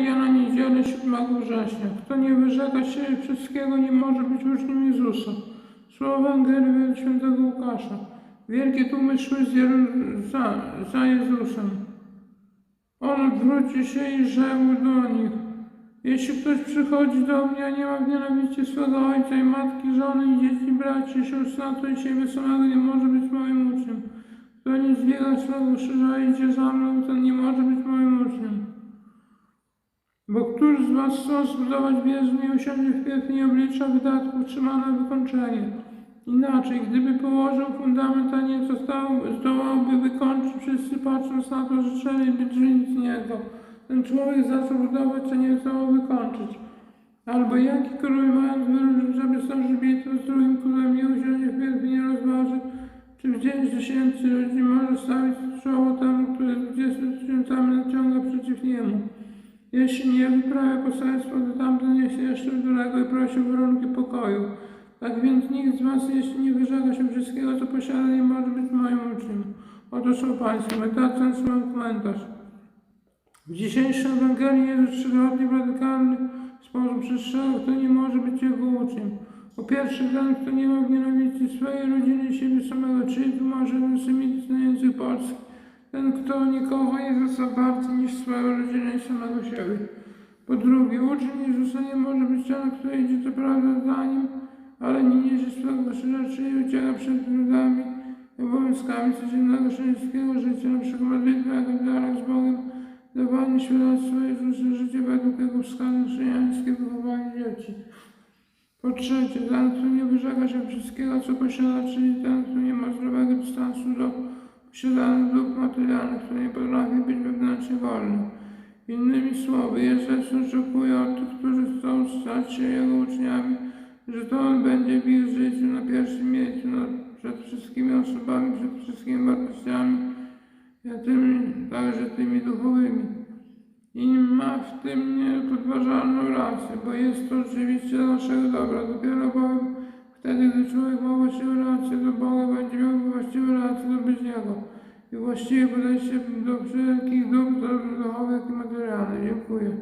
Ja na niedzielę 7 września. Kto nie wyrzeka się wszystkiego, nie może być uczniem Jezusa. Słowa Ewangelii świętego Łukasza. Wielkie tłumy szły z za, za Jezusem. On odwrócił się i rzekł do nich. Jeśli ktoś przychodzi do mnie, a nie ma w nienawiści swego ojca i matki, żony i dzieci, braci, sióstr, a to i siebie samego nie może być moim uczniem. Kto nie zbiega swego krzyża idzie za mną, ten nie może być moim uczniem. Bo któż z was chce zbudować wieżę i usiądzie w pięknie oblicza wydatków trzyma na wykończenie? Inaczej, gdyby położył fundament, a nie został, zdołałby wykończyć, wszyscy patrząc na to, z niego. Ten człowiek zaczął budować, a nie zdołał wykończyć. Albo jaki król mając wyróżnić, żeby zdążyć bitwę z drugim królem nie usiądzie w pięknie nie rozważy, czy w dzień tysięcy ludzi może stawić Jeśli nie wyprawia poselstwo, to tamten jest jeszcze durego i prosi o warunki pokoju. Tak więc nikt z was, jeśli nie wyrzeka się wszystkiego, co posiada, nie może być moim uczniem. Oto są Państwo, medytacja mam komentarz. W dzisiejszej Ewangelii Jezus trzykrotnie radykalny sposób przestrzegał, kto nie może być Jego uczniem. Po pierwsze, ten, kto nie ma w nienawiści swojej rodziny siebie samego, czyli tłumaczony semityzm na język polski. Ten, kto nie kocha Jezusa bardziej niż swoją rodzinę i samego siebie. Po drugie, uczeń Jezusa nie może być ten, kto idzie co prawda za nim, ale nie niesie swego krzyża, czyli ucieka przed trudami i obowiązkami codziennego chrześcijańskiego życia, na przykład jako dialog z Bogiem, dawanie świadectwa Jezusa życia według Jego wskazań chrześcijańskiego wychowania dzieci. Po trzecie, ten, kto nie wyrzeka się wszystkiego, co posiada, czyli ten, kto nie ma zdrowego dystansu do posiadanych dóbr materialnych, kto nie potrafi wolny. Innymi słowy, Jezus oczekuje od tych, którzy chcą stać się Jego uczniami, że to On będzie w ich życiu na pierwszym miejscu, nad, przed wszystkimi osobami, przed wszystkimi wartościami, a tymi, także tymi duchowymi. I ma w tym niepodważalną rację, bo jest to oczywiście naszego dobra. Dopiero bowiem wtedy, gdy człowiek ma właściwą i właściwe podejście do wszelkich dóbr, duchowych, i materialnych. Dziękuję.